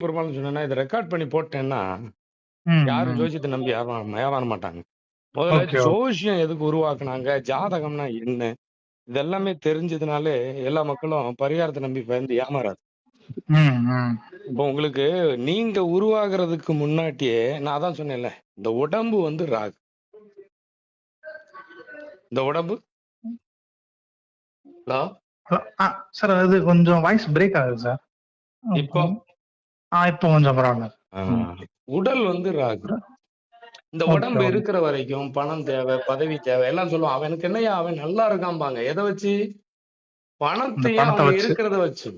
பெருமாள்னு சொன்னேன்னா இதை ரெக்கார்ட் பண்ணி போட்டேன்னா யாரும். ஜோசியத்தை நம்பி ஏமாற மாட்டாங்க. முதல்ல ஜோசியம் எதுக்கு உருவாக்குனாங்க ஜாதகம்னா என்ன? இதெல்லாமே தெரிஞ்சதுனாலே எல்லா மக்களும் பரிகாரத்தை நம்பி பயந்து ஏமாறாது. இப்போ உங்களுக்கு நீங்க உருவாகிறதுக்கு முன்னாடியே நான் அதான் சொன்னேன்ல இந்த உடம்பு வந்து ராகு. இந்த உடம்பு? ஹலோ? சார் அது கொஞ்சம் வாய்ஸ் பிரேக் ஆகுது சார். இப்போ? இப்போ கொஞ்சம் பரவாயில்ல உடல் வந்து ராகு. இந்த உடம்பு இருக்கிற வரைக்கும் பணம் தேவை பதவி தேவை எல்லாம் சொல்லுவான். அவனுக்கு என்னையா அவன் நல்லா இருக்காம்பாங்க. எதை வச்சு? பணத்தையும் இருக்கிறத வச்சு.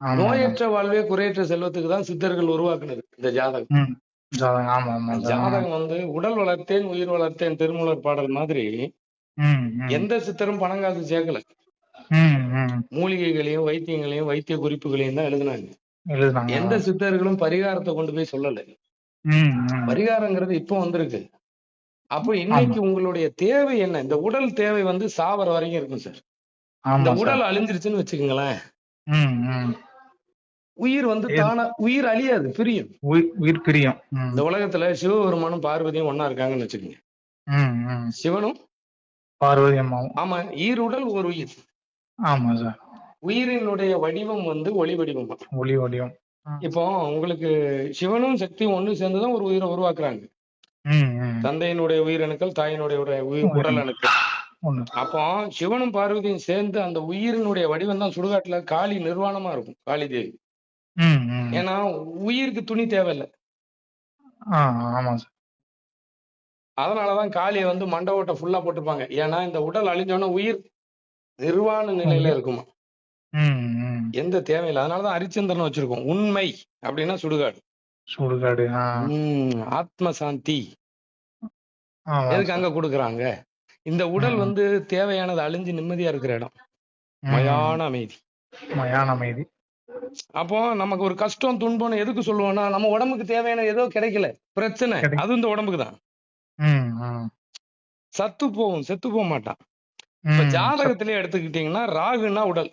நோயற்ற வாழ்வே குறையற்ற செல்வத்துக்கு தான் சித்தர்கள் உருவாக்குனது இந்த ஜாதகம். ஜாதகம் வந்து உடல் வளர்த்தேன் உயிர் வளர்த்தேன் திருமூலர் பாடல் மாதிரி எந்த சித்தரும் பணம் காசு சேர்க்கல. மூலிகைகளையும் வைத்தியங்களையும் வைத்திய குறிப்புகளையும் தான் எழுதினாங்க. எழுதுனாங்க. எந்த சித்தர்களும் பரிகாரத்தை கொண்டு போய் சொல்லல. பரிகாரங்கிறது இப்போ வந்திருக்கு. அப்போ இன்னைக்கு உங்களுடைய தேவை என்ன? இந்த உடல் தேவை வந்து சாவர வரைக்கும் இருக்கும் சார். இந்த உடல் அழிஞ்சிருச்சுன்னு வச்சுக்கோங்களேன். உயிர் வந்து தானா உயிர் அழியாது பிரியும். உயிர் பிரியம். இந்த உலகத்துல சிவபெருமானும் பார்வதியும் ஒண்ணா இருக்காங்கன்னு வச்சுக்கோங்க. சிவனும் பார்வதி அம்மாவும். ஆமா ஈருடல் ஒரு உயிர். ஆமா சார். உயிரினுடைய வடிவம் வந்து ஒளி வடிவம் ஒளி வடிவம். இப்போ உங்களுக்கு சிவனும் சக்தியும் ஒண்ணு சேர்ந்துதான் ஒரு உயிரை உருவாக்குறாங்க. தந்தையினுடைய உயிரணுக்கள் தாயினுடைய உடல் அணுக்கள். அப்போ சிவனும் பார்வதியும் சேர்ந்து அந்த உயிரினுடைய வடிவம் தான் சுடுகாட்டுல காளி நிர்வாணமா இருக்கும் காளி தேவி. ஏன்னா உயிருக்கு துணி தேவையில்லை. அதனாலதான் காளியை வந்து மண்டபத்தை ஃபுல்லா போட்டிருப்பாங்க. ஏன்னா இந்த உடல் அழிஞ்சோன்னா உயிர் நிர்வாண நிலையில இருக்குமா. எந்த தேவையில்லை. அதனாலதான் ஹரிச்சந்திரன் வச்சிருக்கோம். உண்மை அப்படின்னா சுடுகாடு. சுடுகாடு ஆத்ம சாந்தி எதுக்கு அங்க கொடுக்குறாங்க? இந்த உடல் வந்து தேவையானது அழிஞ்சு நிம்மதியா இருக்கிற இடம். மயான அமைதி. மயான அமைதி. அப்போ நமக்கு ஒரு கஷ்டம் துன்பம் எதுக்கு சொல்லுவோம்னா நம்ம உடம்புக்கு தேவையான ஏதோ கிடைக்கல. பிரச்சனை. அது இந்த உடம்புக்கு தான். சத்து போகும் செத்து போக மாட்டான். இப்ப ஜாதகத்திலே எடுத்துக்கிட்டீங்கன்னா ராகுன்னா உடல்.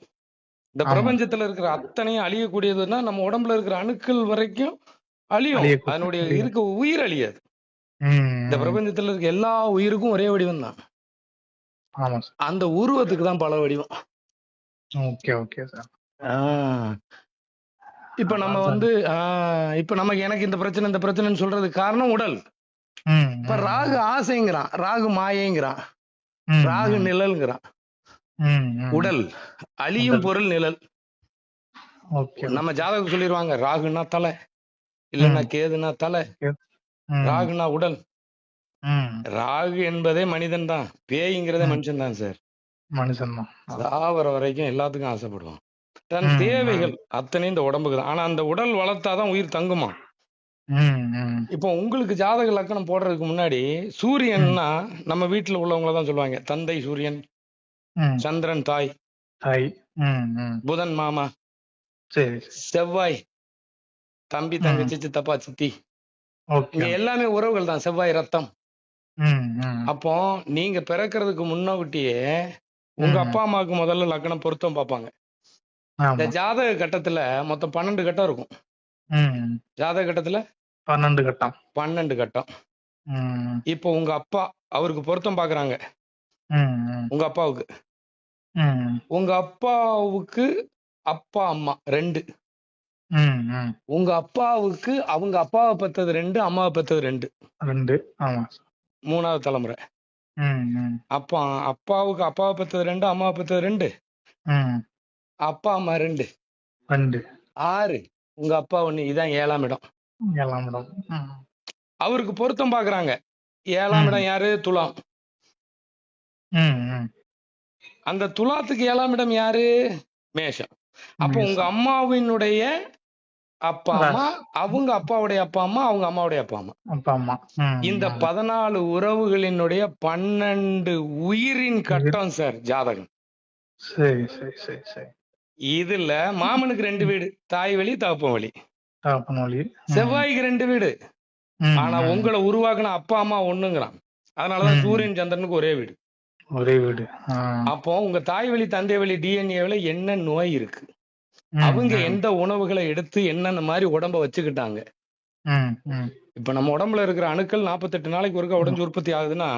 இந்த பிரபஞ்சத்துல இருக்கிற அத்தனையும் அழியக்கூடியதுன்னா நம்ம உடம்புல இருக்கிற அணுக்கள் வரைக்கும் அழியும். அதனுடைய இருக்க உயிர் அழியாது. இந்த பிரபஞ்சத்துல இருக்க எல்லா உயிருக்கும் ஒரே வடிவம் தான். அந்த உருவத்துக்கு தான் பல வடிவம். Okay okay sir. இப்ப நம்ம வந்து இப்ப நமக்கு எனக்கு இந்த பிரச்சனை இந்த பிரச்சனைன்னு சொல்றதுக்கு காரணம் உடல். இப்ப ராகு ஆசைங்கிறான். ராகு மாயைங்கிறான். ராகு நிழல்ங்கிறான். உடல் அழியும் பொருள் நிழல். நம்ம ஜாதகம் சொல்லிடுவாங்க ராகுன்னா தலை இல்லைன்னா ம். கேதுன்னா தலை ராகுனா உடல். ராகு என்பதே மனிதன் தான் பேய்ங்கிறதே மனுஷன் தான் சார். மனுஷன் தான். சாவர வரைக்கும் எல்லாத்துக்கும் ஆசைப்படுவான். தன் தேவைகள் அத்தனையும் இந்த உடம்புக்கு தான். ஆனா அந்த உடல் வளர்த்தாதான் உயிர் தங்குமா இப்போ உங்களுக்கு ஜாதக லக்கணம் போடுறதுக்கு முன்னாடி சூரியன்னா நம்ம வீட்டுல உள்ளவங்கள தான் சொல்லுவாங்க தந்தை சூரியன் சந்திரன் தாய். தாய். புதன் மாமா. சரி. செவ்வாய். தம்பி தங்கச்சி சித்தப்பா சித்தி இங்க எல்லாமே உறவுகள் தான். செவ்வாய் ரத்தம். அப்போ நீங்க பிறக்கிறதுக்கு முன்னாடியே உங்க அப்பா அம்மாவுக்கு முதல்ல லக்னம் பொருத்தம் பார்ப்பாங்க இந்த ஜாதக கட்டத்துல மொத்தம் பன்னெண்டு கட்டம் இருக்கும். ஜாதக கட்டத்துல? பன்னெண்டு கட்டம். பன்னெண்டு கட்டம். இப்போ உங்க அப்பா அவருக்கு பொருத்தம் பாக்குறாங்க. உங்க அப்பாவுக்கு. ம். உங்க அப்பாவுக்கு அப்பா அம்மா ரெண்டு. ம் ம். உங்க அப்பாவுக்கு அவங்க அப்பாவை பெத்தது ரெண்டு அம்மாவை பெத்தது ரெண்டு. ரெண்டு. ஆமா. மூணாவது தலைமுறை. ம் ம். அப்பா அப்பாவுக்கு அப்பாவை பெத்தது ரெண்டு அம்மாவை பெத்தது ரெண்டு. ம். அப்பா அம்மா ரெண்டு. ரெண்டு. ஆறு. உங்க அப்பா ஒண்ணு. இதான் ஏழாம் இடம். ஏழாம் இடம். ம். அவருக்கு பொருத்தம் பாக்குறாங்க. ஏழாம் ம். இடம் யாரு? துலாம். ம் ம். அந்த துலாத்துக்கு ஏழாம் இடம் யாரு மேஷம் அப்போ உங்க. அம்மாவினுடைய அப்பா அம்மா. அவங்க அப்பாவுடைய அப்பா அம்மா அவங்க அம்மாவுடைய அப்பா அம்மா அப்பா அம்மா இந்த. பதினாலு உறவுகளினுடைய பன்னெண்டு உயிரின் கட்டம் சார் ஜாதகம் சரி சரி சரி சரி இதுல மாமனுக்கு ரெண்டு வீடு தாய் வழி தகப்பன் வழி தகப்பன் வழி. செவ்வாய்க்கு ரெண்டு வீடு ஆனா. உங்களை உருவாக்குன அப்பா அம்மா ஒண்ணுங்கிறான் அதனாலதான். சூரியன் சந்திரனுக்கு ஒரே வீடு ஒரே வீடு. அப்போ உங்க தாய் வழி தந்தை வழி டிஎன்ஏவில் என்ன நோய் இருக்கு? அவங்க எந்த உணவுகளை எடுத்து என்னென்ன மாதிரி உடம்ப வச்சுக்கிட்டாங்க? இப்ப நம்ம உடம்புல இருக்கிற அணுக்கள் 48 நாளைக்கு ஒருக்கா உடைஞ்சு உற்பத்தி ஆகுதுன்னா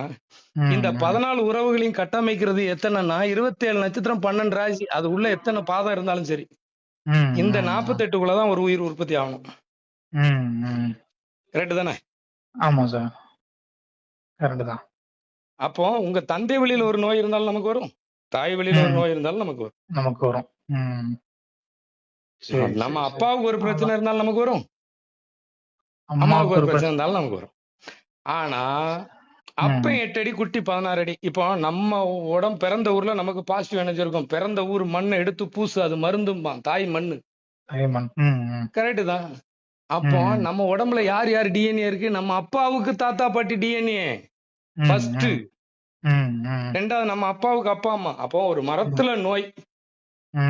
இந்த. பதினாலு உறவுகளையும் கட்டமைக்கிறது எத்தனைன்னா 27 நட்சத்திரம் பன்னெண்டு ராசி அது உள்ள எத்தனை பாதம் இருந்தாலும் சரி. இந்த ம், 48 தான் ஒரு உயிர் உற்பத்தி ஆகணும். கரெக்ட் தானே? ஆமா சார். கரெக்ட் தான். அப்போ உங்க தந்தை வழியில ஒரு நோய் இருந்தாலும் நமக்கு வரும். தாய் வழியில ஒரு. நோய் இருந்தாலும் நமக்கு வரும். நமக்கு வரும். நம்ம அப்பாவுக்கு ஒரு. பிரச்சனை இருந்தாலும் நமக்கு வரும். அம்மாவுக்கு ஒரு பிரச்சனை இருந்தாலும் நமக்கு வரும். ஆனா அப்ப. எட்டு அடி குட்டி பதினாறு அடி. இப்போ நம்ம உடம்பு பிறந்த ஊர்ல நமக்கு பாசிட்டிவ் எனர்ஜி இருக்கும். பிறந்த ஊர் மண்ணை எடுத்து பூசு அது மருந்தும்பான் தாய் மண்ணு. கரெக்ட் தான். அப்போ. நம்ம உடம்புல யார் யார் டிஎன்ஏ இருக்கு? நம்ம அப்பாவுக்கு தாத்தா பாட்டி டிஎன்ஏ ஃபர்ஸ்ட் ரெண்டாவது நம்ம அப்பாவுக்கு அப்பா அம்மா. அப்போ ஒரு மரத்துல நோய்.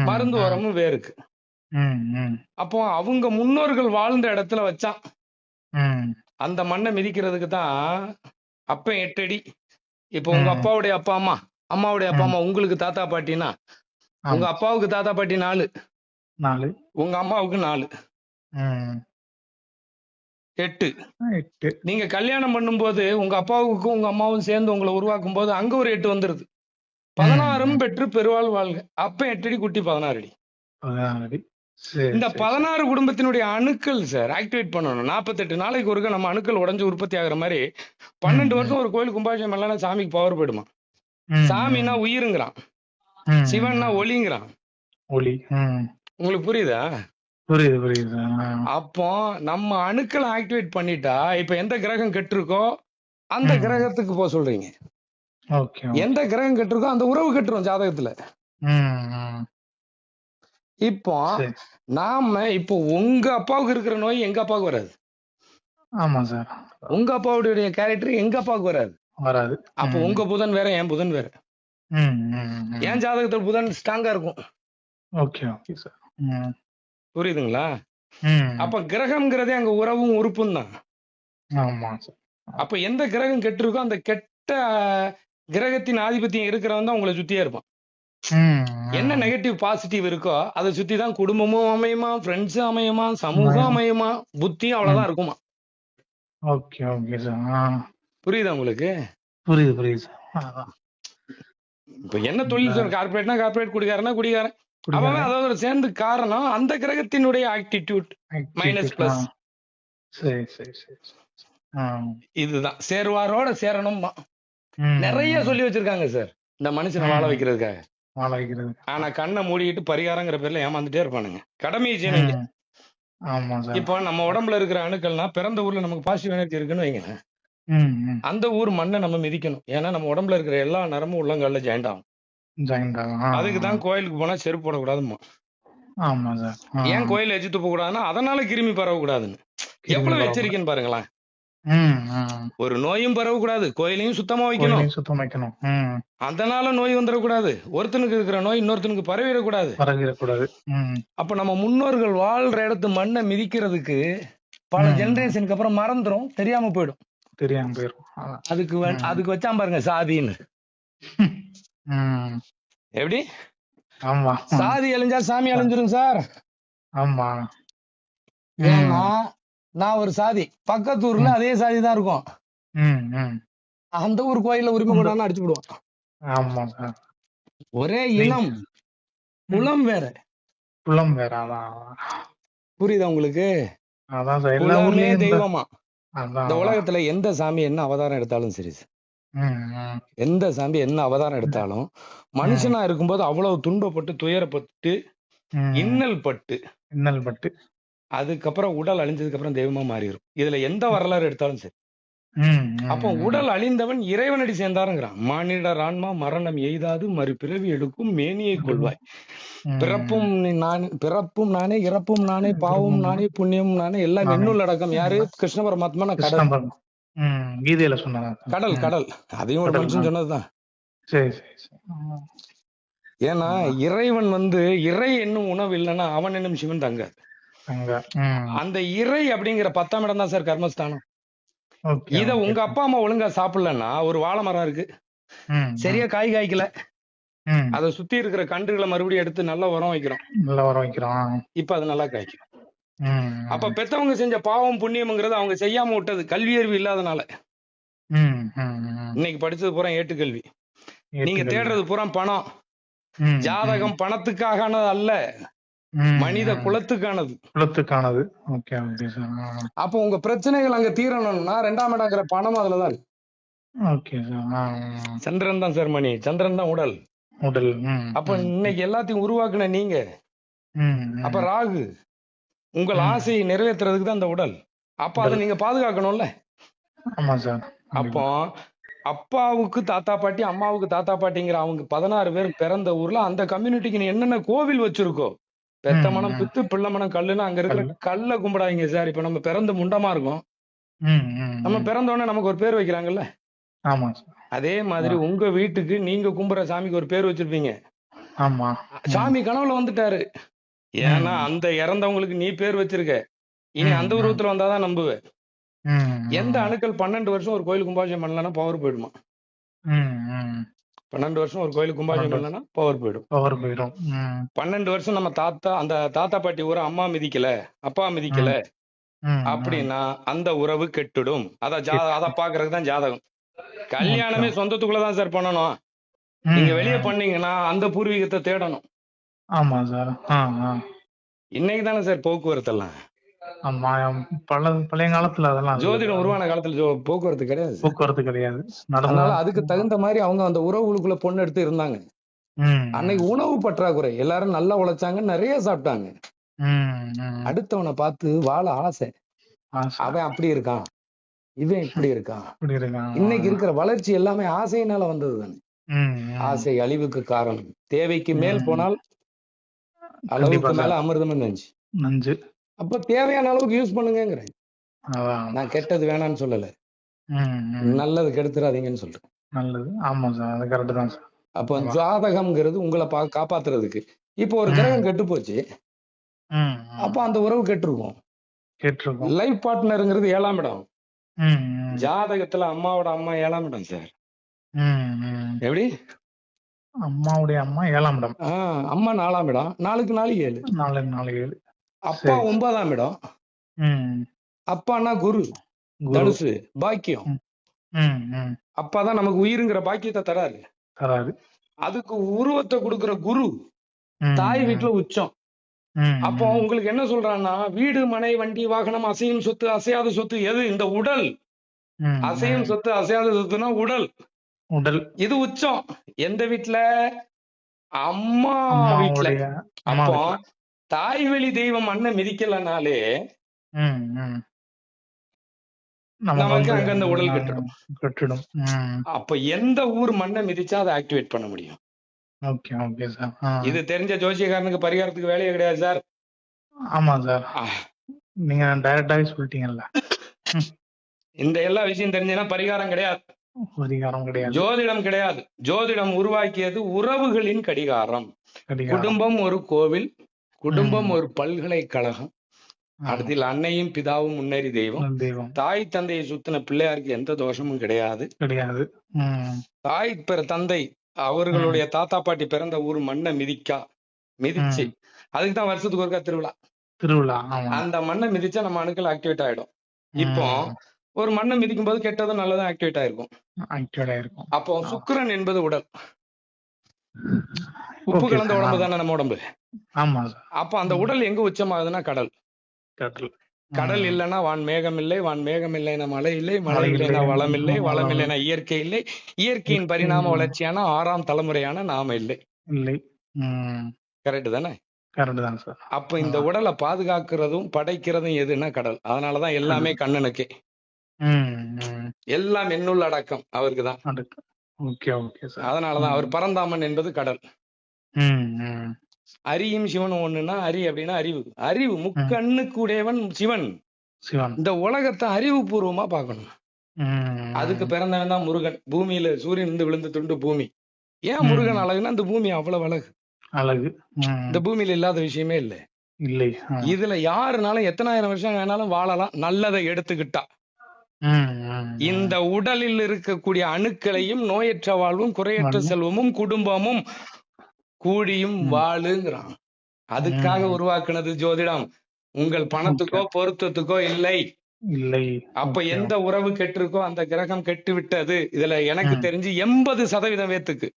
மருந்து உரமும் வேருக்கு அப்போ அவங்க முன்னோர்கள் வாழ்ந்த இடத்துல வச்சான். அந்த மண்ணை மிதிக்கிறதுக்கு தான் அப்ப எட்டு அடி இப்போ உங்க. அப்பாவுடைய அப்பா அம்மா. அம்மாவுடைய அப்பா. அம்மா உங்களுக்கு தாத்தா பாட்டினா? உங்க. அப்பாவுக்கு தாத்தா பாட்டி நாலு. நாலு. உங்க அம்மாவுக்கு நாலு. எட்டு. நீங்க கல்யாணம் பண்ணும்போது உங்க அப்பாவுக்கும் உங்க அம்மாவும் சேர்ந்து உங்களை உருவாக்கும் போது அங்க ஒரு எட்டு வந்துருது. பதினாறும் பெற்று பெருவாள் வாழ்க. அப்ப எட்டு அடி குட்டி பதினாறு அடி இந்த பதினாறு குடும்பத்தினுடைய அணுக்கள் சார் ஆக்டிவேட் பண்ணணும். நாற்பத்தெட்டு நாளைக்கு ஒருக்க நம்ம அணுக்கள் உடைஞ்சு உற்பத்தி ஆகுற மாதிரி பன்னெண்டு வருஷம் ஒரு கோயில் கும்பாபிஷேகம் இல்லைன்னா சாமிக்கு பவர் போயிடுமா? ம், சாமினா உயிருங்கிறான். சிவன்னா. ஒளிங்கிறான். ஒளி. உங்களுக்கு புரியுதா? புரியுது புரியுது. அப்போ நம்ம அணுக்களை ஆக்டிவேட் பண்ணிட்டா இப்ப எந்த கிரகம் கெட்டிருக்கோ அந்த. கிரகத்துக்கு போக சொல்றீங்க. எந்த கிரகம் கெட்டிருக்கோ அந்த உறவு கெட்டுரும் ஜாதகத்துல. இப்போ. நாம இப்போ உங்க அப்பாவுக்கு இருக்கிற நோய் எங்க அப்பாவுக்கு வராது ஆமா சார் உங்க அப்பாவுடைய கேரக்டர் எங்க அப்பாவுக்கு வராது வராது அப்போ. உங்க புதன் வேற என் புதன் வேற. என் ஜாதகத்துல புதன் ஸ்ட்ராங்கா இருக்கும் ஓகே ஓகே சார். புரியுதுங்களா. அப்ப கிரகம்ங்கிறதே அங்க உறவும் உறுப்பும் தான். அப்ப எந்த கிரகம் கெட்டிருக்கோ அந்த கெட்ட கிரகத்தின் ஆதிபத்தியம் இருக்கிறவன் தான் உங்களை சுத்தியே இருப்பான். என்ன நெகட்டிவ் பாசிட்டிவ் இருக்கோ அதை சுத்தி தான் குடும்பமும் அமையுமா ஃப்ரெண்ட்ஸும் அமையுமா சமூகம் அமையுமா புத்தியும் அவ்வளவுதான் இருக்குமா ஓகே ஓகே சார். புரியுதா உங்களுக்கு? புரியுது புரியுது சார். இப்ப என்ன தொழில் சார் கார்பரேட்னா கார்பரேட் குடிகாரனா குடிகாரன். அவன் புரியுது. அதோட சேர்ந்து காரணம் அந்த கிரகத்தினுடைய ஆக்டிடியூட் ஆ. plus. சரி சரி. இதுதான். சேருவாரோட சேரணும். நிறைய சொல்லி வச்சிருக்காங்க சார் இந்த மனுஷனை வாழ. வைக்கிறதுக்காக. வாழ வைக்கிறது. ஆனா கண்ணை மூடிக்கிட்டு பரிகாரங்கிற பேர்ல ஏமாந்துட்டே இருப்பானுங்க. கடமையை சார் இப்போ நம்ம உடம்புல இருக்கிற அணுக்கள்னா பிறந்த ஊர்ல நமக்கு பாசிட்டிவ் எனர்ஜி இருக்குன்னு வைங்க அந்த ஊர் மண்ணை நம்ம மிதிக்கணும். ஏன்னா நம்ம உடம்புல இருக்கிற எல்லா நரமும் உள்ளங்கால்ல ஜாயிண்ட் ஆகும். அதுக்கு தான் கோயிலுக்கு போனா செருப்பு போடக்கூடாதுமா ஆமா சார். ஏன் கோயில் எச்சு துப்ப கூடாதுன்னா அதனால கிருமி பரவக்கூடாதுன்னு. எவ்வளவு. எச்சரிக்கைன்னு பாருங்களேன். ஒரு நோயும் பரவக்கூடாது. கோயிலையும் சுத்தமா வைக்கணும். சுத்தம் வைக்கணும். அதனால நோய் வந்துடக்கூடாது. ஒருத்தனுக்கு இருக்கிற நோய் இன்னொருத்தனுக்கு பரவிடக்கூடாது. பரவிடக்கூடாது. அப்ப நம்ம முன்னோர்கள் வாழ்ற இடத்து மண்ணை மிதிக்கிறதுக்கு பல. ஜெனரேஷனுக்கு அப்புறம் மறந்துரும். தெரியாம போயிடும். தெரியாம அதான். அதுக்கு. அதுக்கு வச்சான் பாருங்க சாதின்னு. எப்படி? ஆமா. சாதி அழிஞ்சா சாமி அழிஞ்சிரும் சார். ஆமா. ஏன்னா நான் ஒரு சாதி. பக்கத்து ஊர்ல. அதே சாதி தான் இருக்கும். அந்த ஊர் கோயில்ல உரிமை கொண்டாந்து அடிச்சு விடுவான் ஒரே இனம் குலம் வேற. குளம் வேற. புரியுதா உங்களுக்கு? குலமே தெய்வமா. இந்த. உலகத்துல எந்த சாமி என்ன அவதாரம் எடுத்தாலும் சரி சார். எந்த சாமி என்ன அவதாரம் எடுத்தாலும் மனுஷனா இருக்கும்போது அவ்வளவு துன்பப்பட்டு துயரப்பட்டு. இன்னல் பட்டு இன்னல் பட்டு அதுக்கப்புறம் உடல் அழிஞ்சதுக்கு அப்புறம் தெய்வமா மாறிடும் இதுல எந்த வரலாறு எடுத்தாலும் சரி. அப்போ. உடல் அழிந்தவன் இறைவனடி சேர்ந்தாருங்கிறான். மானிடர் ஆன்மா மரணம் எய்தாது மறுபிறவி எடுக்கும் மேனியை கொள்வாய். பிறப்பும் நானே பிறப்பும் நானே இறப்பும் நானே பாவம் நானே புண்ணியம் நானே எல்லாம். என்னுள் அடக்கம் யாரு? கிருஷ்ண பரமாத்மா நான் பரம- ம் கீதையில சொன்னாங்க கடல் கடல். அதையும் ஒரு மனுஷன். சொன்னதுதான். சரி சரி. ஏன்னா இறைவன் வந்து இறை என்னும் உணவு இல்லைன்னா அவன் என்னும் சிவன் தங்காது. ம். அந்த இறை அப்படிங்கிற பத்தாம் இடம் தான் சார் கர்மஸ்தானம். இத. உங்க அப்பா அம்மா ஒழுங்கா சாப்பிடலன்னா ஒரு வாழை மரம் இருக்கு. சரியா காய் காய்க்கல. அதை சுத்தி இருக்கிற கன்றுகளை மறுபடியும் எடுத்து நல்லா உரம் வைக்கிறோம். நல்லா வர வைக்கிறோம். இப்ப அது நல்லா காய்க்கும். அப்ப பெத்தவங்க செஞ்ச பாவம் புண்ணியம்ங்கிறது அவங்க செய்யாம விட்டது. கல்வி அறிவு இல்லாதனால. இன்னைக்கு படிச்சது பூரா ஏட்டுக்கல்வி. நீங்க ஏற்றுக்கொள்கிறேன். தேடுறது பூரா பணம். ஜாதகம் பணத்துக்காகானது அல்ல. மனித. குலத்துக்கானது. குலத்துக்கானது. ஓகே அப்போ உங்க பிரச்சனைகள் அங்க தீரணும்னா ரெண்டாம் இடங்கிற பணம் அதுலதான் ஓகே சந்திரன் தான் சார் மணி. சந்திரன் தான் உடல். உடல். அப்ப இன்னைக்கு எல்லாத்தையும் உருவாக்குன நீங்க. அப்ப ராகு. உங்கள். ஆசையை நிறைவேற்றுறதுக்கு தான் அந்த உடல். அப்ப அதை. நீங்க பாதுகாக்கணும்ல? ஆமா சார். அப்போ அப்பாவுக்கு தாத்தா பாட்டி அம்மாவுக்கு தாத்தா பாட்டிங்கிற அவங்க பதினாறு பேர் பிறந்த ஊர்ல அந்த கம்யூனிட்டிக்கு நீ என்னென்ன கோவில் வச்சிருக்கோ? பெத்த மனம். பித்து பிள்ளை மனம் கல்லுன்னு அங்க இருக்கிற கல்லு. கும்பிடாதீங்க சார். இப்ப நம்ம பிறந்து முண்டமா இருக்கோம். நம்ம ம். பிறந்த உடனே நமக்கு ஒரு பேர் வைக்கிறாங்கல்ல? ஆமா அதே மாதிரி உங்க வீட்டுக்கு நீங்க கும்புற சாமிக்கு ஒரு பேர் வச்சிருப்பீங்க. ஆமா. சாமி கனவுல வந்துட்டாரு. ஏன்னா. அந்த இறந்தவங்களுக்கு நீ பேர் வச்சிருக்க. இனி அந்த. உருவத்துல வந்தாதான் நம்புவ ம், ம். எந்த அணுக்கள் பன்னெண்டு வருஷம் ஒரு கோயில் கும்பாபிஷேகம் பண்ணலன்னா பவர் போயிடுமா. பன்னெண்டு வருஷம் ஒரு கோயில் கும்பாபிஷேகம் பண்ணலன்னா பவர் போயிடும். பவர் போயிடும். பன்னெண்டு வருஷம் நம்ம தாத்தா அந்த தாத்தா பாட்டி ஊரை அம்மா மிதிக்கல அப்பா மிதிக்கல. அப்படின்னா அந்த உறவு கெட்டுடும். அத அத பாக்குறதுக்கு தான் ஜாதகம். கல்யாணமே சொந்தத்துக்குள்ளதான் சார் பண்ணணும். நீங்க வெளியே. பண்ணீங்கன்னா அந்த பூர்வீகத்தை தேடணும். ஆமா சார். ஆ ஆ. இன்னைக்கு தானே சார் போக்குவரத்து எல்லாம் ஆமா பல பழைய காலத்துல அதெல்லாம் ஜோதிடம் உருவான காலத்துல ஜோ- போக்குவரத்து கிடையாது. போக்குவரத்து கிடையாது. அதனால அதுக்கு தகுந்த மாதிரி அவங்க அந்த உறவுகளுக்குள்ள பொண்ணு எடுத்து இருந்தாங்க. அன்னைக்கு உணவு பற்றாக்குறை. எல்லாரும் நல்லா உழைச்சாங்க நிறைய சாப்பிட்டாங்க. அடுத்தவனை பார்த்து வாழ ஆசை. அவன் அப்படி இருக்கான். இவன் இப்படி இருக்கான். இன்னைக்கு இருக்கிற வளர்ச்சி எல்லாமே ஆசையினால வந்தது தானே. ஆசை அழிவுக்கு காரணம். தேவைக்கு மேல். போனால் அளவுக்கு மேல சார். அமிர்தம் நஞ்சு நஞ்சு. அப்ப தேவையான அளவுக்கு யூஸ் பண்ணுங்கிறேன் அதான் நான் கெட்டது வேணாம்னு சொல்லல. நல்லது கெடுத்துறாதீங்கன்னு சொல்றேன். நல்லது. ஆமா சார். அது கரெக்ட் தான் சார். அப்ப. ஜாதகம்ங்கிறது உங்களை பா காப்பாத்துறதுக்கு. இப்போ ஒரு. கிரகம் கெட்டு போச்சு. அப்ப அந்த உறவு கெட்டிருக்கும். கேட்டிருக்கோம். லைஃப் பார்ட்னருங்கிறது ஏழாம் இடம். ஜாதகத்துல அம்மாவோட அம்மா ஏழாம் இடம் சார். எப்படி? அம்மாவுடைய அம்மா ஏழாம் இடம். ஆஹ் அம்மா நாலாம் இடம். நாலுக்கு நாலு ஏழு. நாலு நாலு ஏழு. அப்பா. ஒன்பதாம் இடம். ம். அப்பான்னா குரு தனுசு பாக்கியம். ம், ம். அப்பா தான் நமக்கு உயிருங்கிற பாக்கியத்தை தராரு. தராது அதுக்கு உருவத்தை கொடுக்கிற குரு தாய். வீட்டுல உச்சம். அப்போ. உங்களுக்கு என்ன சொல்றான்னா வீடு மனை வண்டி வாகனம் அசையும் சொத்து அசையாத சொத்து எது? இந்த உடல். அசையும். சொத்து அசையாத சொத்துனா உடல். உடல். இது உச்சம். எந்த வீட்ல? அம்மா அம்மா அப்போ வீட்டுல. தாய் வழி தெய்வம் அண்ணன் மிதிக்கலனாலே. நமக்கு அங்க அந்த உடல் கெட்டுடும். கெட்டுடும். அப்ப எந்த ஊர் மண்ணை மிதிச்சா அதை ஆக்டிவேட் பண்ண முடியும்? Okay okay sir. இது தெரிஞ்ச ஜோசியக்காரனுக்கு பரிகாரத்துக்கு வேலையே கிடையாது சார். ஆமா சார். நீங்க டைரக்டாவே சொல்லிட்டீங்கல்ல. இந்த எல்லா விஷயம் தெரிஞ்சுன்னா பரிகாரம் கிடையாது. அதிகாரம் கிடையாது. ஜோதிடம் கிடையாது. ஜோதிடம் உருவாக்கியது உறவுகளின் கடிகாரம். குடும்பம் ஒரு கோவில் குடும்பம். ஒரு பல்கலைக்கழகம். அடுத்தில் அன்னையும் பிதாவும் முன்னேறி தெய்வம். தாய் தந்தையை சுத்தின பிள்ளையாருக்கு எந்த தோஷமும் கிடையாது. கிடையாது. தாய் பிற தந்தை அவர்களுடைய தாத்தா பாட்டி பிறந்த ஊர் மண்ணை மிதிக்கா மிதிச்சு. அதுக்கு தான் வருஷத்துக்கு ஒருக்கா திருவிழா. திருவிழா அந்த மண்ணை மிதிச்சா நம்ம அணுக்கள் ஆக்டிவேட் ஆயிடும். இப்போ ஒரு மண்ணை மிதிக்கும் போது கெட்டதும் நல்லதும் ஆக்டிவேட் ஆயிருக்கும். ஆக்டிவேட் ஆயிருக்கும். அப்போ சுக்கிரன் என்பது உடல். உப்பு கலந்த. உடம்பு தானே நம்ம உடம்பு. ஆமா சார். அப்ப அந்த உடல் எங்க உச்சமாகுதுன்னா கடல். கடல். கடல். இல்லைன்னா வான் மேகம் இல்லை வான் மேகம் இல்லைன்னா மழை இல்லை மழை மழை இல்லை, இல்லைன்னா வளம் இல்லை வளம் வளம் இல்லை. இல்லைன்னா இயற்கை இல்லை. இயற்கையின் இயற்கை பரிணாம. வளர்ச்சியான ஆறாம் தலைமுறையான நாம இல்லை. இல்லை. ம். கரெக்ட் தானே? கரெக்ட் தான் சார். அப்ப இந்த உடலை பாதுகாக்கிறதும் படைக்கிறதும் எதுன்னா கடல். அதனாலதான் எல்லாமே கண்ணனுக்கு. எல்லாம் என்னுள் அடக்கம். அவருக்கு தான் ஓகே ஓகே சார். அதனாலதான் அவர் பரந்தாமன் என்பது கடல். அரியும் சிவனும் ஒண்ணுன்னா அரி அப்படின்னா அறிவு. அறிவு முக்கண்ணுக்குடையவன் சிவன். சிவன். இந்த உலகத்தை அறிவுபூர்வமா பார்க்கணும். ம் அதுக்கு பிறந்தவன் தான் முருகன். பூமியில சூரியன் இருந்து விழுந்த துண்டு பூமி. ஏன் முருகன். அழகுன்னா இந்த பூமி அவ்வளவு அழகு. அழகு. இந்த பூமியில இல்லாத விஷயமே இல்லை. இல்லை. இதுல யாருனாலும் எத்தனாயிரம் வருஷம் வேணாலும் வாழலாம். நல்லதை எடுத்துக்கிட்டா. இந்த உடலில் இருக்கக்கூடிய அணுக்களையும் நோயற்ற வாழ்வும் குறையற்ற. செல்வமும் குடும்பமும் கூடியும். வாழுங்கிறான். அதுக்காக. உருவாக்குனது ஜோதிடம். உங்கள் பணத்துக்கோ பொருத்தத்துக்கோ இல்லை. இல்லை. அப்ப. எந்த உறவு கெட்டிருக்கோ அந்த கிரகம் கெட்டு விட்டது இதுல எனக்கு. தெரிஞ்சு எண்பது சதவீதம் வேத்துக்கு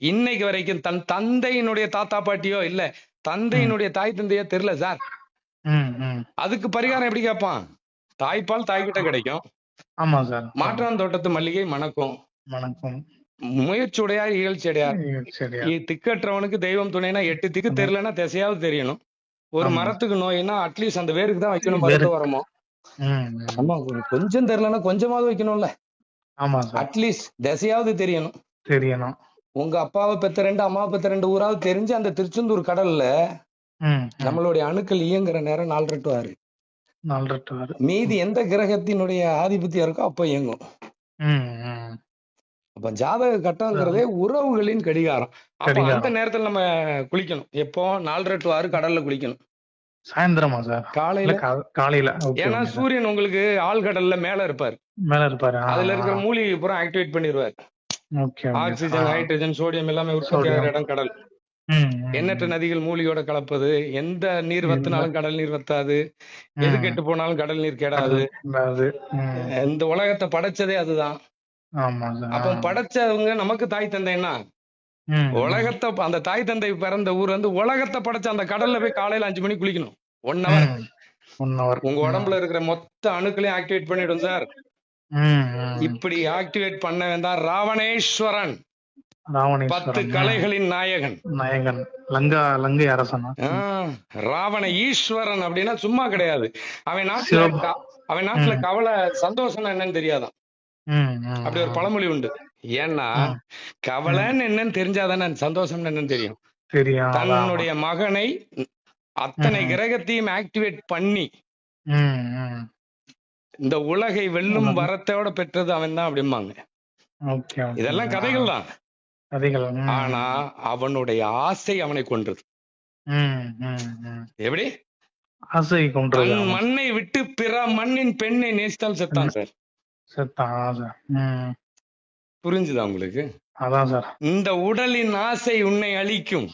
இன்னைக்கு வரைக்கும் தன் தந்தையினுடைய தாத்தா பாட்டியோ இல்ல. தந்தையினுடைய தாய் தந்தையோ தெரியல சார். அதுக்கு பரிகாரம் எப்படி கேட்பான் தாய்ப்பால் தாய்கிட்ட கிடைக்கும். ஆமா சார் மாற்றான் தோட்டத்து மல்லிகை மணக்கும் வணக்கம். முயற்சியுடையார் இகழ்ச்சியடையார். திக்கற்றவனுக்கு தெய்வம் துணைனா எட்டு திக்கு. தெரியலன்னா திசையாவது தெரியணும். ஒரு. மரத்துக்கு நோயினா அட்லீஸ்ட் அந்த வேருக்கு தான் வைக்கணும். மருந்து வரமோ. ஆமா கொஞ்சம் தெரியலன்னா கொஞ்சமாவது வைக்கணும்ல. ஆமா அட்லீஸ்ட் திசையாவது தெரியணும். தெரியணும். உங்க அப்பாவை பெத்த ரெண்டு அம்மாவை பெத்த ரெண்டு ஊராவது தெரிஞ்சு அந்த திருச்செந்தூர் கடல்ல. நம்மளுடைய அணுக்கள் இயங்குற நேரம் நாலு டு ஆறு மீதி எந்த கிரகத்தினுடைய ஆதிபத்தியம் இருக்கோ அப்ப இயங்கும். அப்ப ஜாதக கட்டங்கிறதே உறவுகளின் கடிகாரம். அப்ப அந்த. நேரத்துல நம்ம குளிக்கணும். எப்போ? நாலரை டு ஆறு கடல்ல குளிக்கணும். சாயந்தரமா சார். காலையில? காலையில. ஏன்னா சூரியன் உங்களுக்கு ஆழ்கடல்ல மேல இருப்பார். மேல இருப்பாரு. அதுல இருக்கிற. மூலிகை பூரா ஆக்டிவேட் பண்ணிடுவார். ஆக்சிஜன். ஹைட்ரஜன் சோடியம் எல்லாமே உற்பத்தி ஆகிற. இடம் கடல். எண்ணற்ற நதிகள் மூலிகையோட கலப்பது எந்த நீர். வத்தினாலும் கடல் நீர் வத்தாது எது. கெட்டு போனாலும் கடல் நீர் கெடாது. இந்த உலகத்தை படைச்சதே அதுதான். அப்ப படைச்சவங்க நமக்கு தாய் தந்தைன்னா. உலகத்தை அந்த தாய் தந்தை பிறந்த ஊர் வந்து உலகத்தை படைச்ச அந்த கடல்ல போய் காலையில அஞ்சு மணிக்கு குளிக்கணும். One hour hour. உங்க உடம்புல இருக்கிற மொத்த அணுக்களையும் ஆக்டிவேட் பண்ணிடும் சார். இப்படி ஆக்டிவேட் பண்ண வேண்டாம் ராவணேஸ்வரன். பத்து கலைகளின் நாயகன் நாயகன் லங்கா லங்கை அரசனா ராவண ஈஸ்வரன் அப்படின்னா சும்மா கிடையாது அவன் நாட்டுல அவன் நாட்டுல. கவலை சந்தோஷம் என்னன்னு தெரியாதான் அப்படி ஒரு பழமொழி உண்டு ஏன்னா. கவலைன்னு என்னன்னு தெரிஞ்சாதானே சந்தோஷம் என்னன்னு தெரியும். தன்னுடைய மகனை அத்தனை. கிரகத்தையும் ஆக்டிவேட் பண்ணி. இந்த உலகை வெல்லும். வரத்தோட பெற்றது அவன் தான் அப்படிம்பாங்க. இதெல்லாம் கதைகள் தான் ஆனா அவனுடைய ஆசை அவனை கொன்றது. எப்படி? ஆசை கொன்றது மண்ணை விட்டு பிற மண்ணின் பெண்ணை நேசித்தால் செத்தான் சார். செத்தான் சார். புரிஞ்சுதா உங்களுக்கு? அதான் சார். இந்த உடலின் ஆசை உன்னை அழிக்கும்.